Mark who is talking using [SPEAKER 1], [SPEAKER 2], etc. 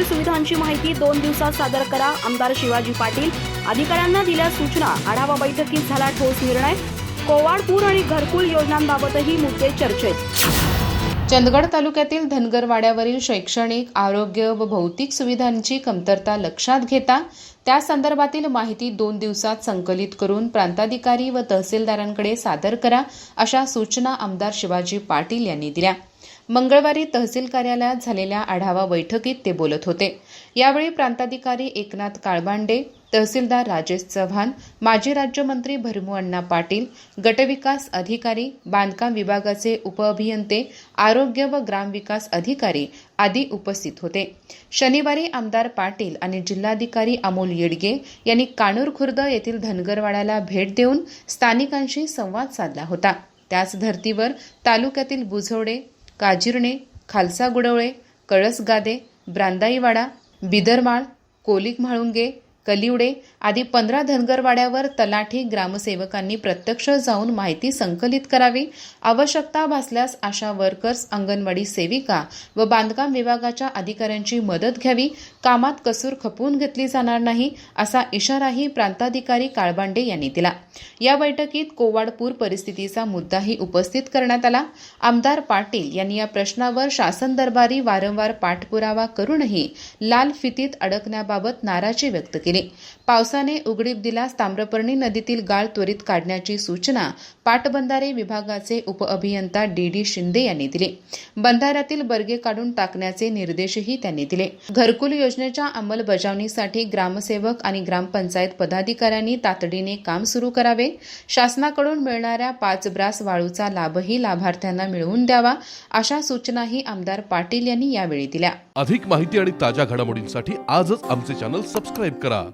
[SPEAKER 1] घरकुल सुविधांची माहिती दोन दिवसात सादर करा. आमदार शिवाजी पाटील अधिकाऱ्यांना दिल्या सूचना. आढावा बैठकीत झाला ठोस निर्णय. कोवाडपूर आणि घरकुल योजनांबाबतही मुद्दे चर्चेत.
[SPEAKER 2] चंदगड तालुक्यातील धनगरवाड्यावरील शैक्षणिक आरोग्य व भौतिक सुविधांची कमतरता लक्षात घेता त्या संदर्भातील माहिती दोन दिवसात संकलित करून प्रांताधिकारी व तहसीलदारांकडे सादर करा अशा सूचना आमदार शिवाजी पाटील यांनी दिल्या. मंगळवारी तहसील कार्यालयात झालेल्या आढावा बैठकीत ते बोलत होते. यावेळी प्रांताधिकारी एकनाथ काळबांडे तहसीलदार राजेश चव्हाण माजी राज्यमंत्री भरमू अण्णा पाटील गटविकास अधिकारी बांधकाम विभागाचे उपअभियंते आरोग्य व ग्रामविकास अधिकारी आदी उपस्थित होते. शनिवारी आमदार पाटील आणि जिल्हाधिकारी अमोल येडगे यांनी काणूर खुर्द येथील धनगरवाड्याला भेट देऊन स्थानिकांशी संवाद साधला होता. त्याच धर्तीवर तालुक्यातील बुझवडे काजिर्णे खालसा गुडवळे कळसगादे ब्रांदाईवाडा बिदरमाळ कोलिक म्हाळुंगे कलिवडे आदी पंधरा धनगरवाड्यावर तलाठी ग्रामसेवकांनी प्रत्यक्ष जाऊन माहिती संकलित करावी आवश्यकता भासल्यास आशा वर्कर्स अंगणवाडी सेविका व बांधकाम विभागाच्या अधिकाऱ्यांची मदत घ्यावी कामात कसूर खपवून घेतली जाणार नाही असा इशाराही प्रांताधिकारी काळबांडे यांनी दिला. या बैठकीत कोवाडपूर परिस्थितीचा मुद्दाही उपस्थित करण्यात आला. आमदार पाटील यांनी या प्रश्नावर शासन दरबारी वारंवार पाठपुरावा करूनही लाल फितीत अडकण्याबाबत नाराजी व्यक्त केली. पावसाने उघडीप दिल्यास ताम्रपर्णी नदीतील गाळ त्वरित काढण्याची सूचना पाटबंधारे विभागाचे उपअभियंता डी डी शिंदे यांनी दिली. बंधाऱ्यातील बर्गे काढून टाकण्याचे निर्देशही त्यांनी दिले. घरकुल योजनेच्या अंमलबजावणीसाठी ग्रामसेवक आणि ग्रामपंचायत पदाधिकाऱ्यांनी तातडीने काम सुरू करावे. शासनाकडून मिळणाऱ्या पाच ब्रास वाळूचा लाभही लाभार्थ्यांना मिळवून द्यावा अशा सूचनाही आमदार पाटील यांनी यावेळी दिल्या.
[SPEAKER 3] अधिक माहिती आणि ताज्या घडामोडींसाठी आजच आमचे चॅनल सबस्क्राईब करा.